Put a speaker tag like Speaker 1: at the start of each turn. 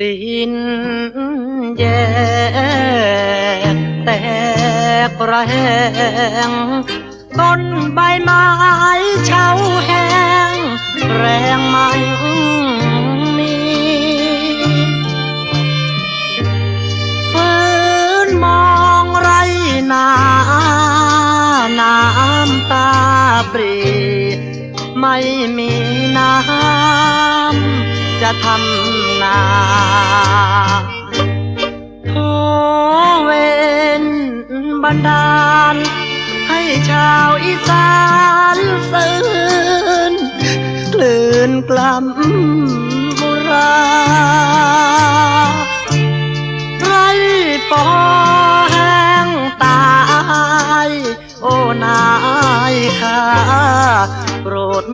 Speaker 1: ดินแยกแตกระแหงต้นใบไม้เฉาแห้งแรงมันมีฝืนมองไรนาน้ำตาปรีไม่มีน้ำ จะทำนาทอเวนบันดาล ให้ชาวอีสานตื่นกลื่นกล่ำบุราไรปอแห้งตาย โอ้นายค่ะ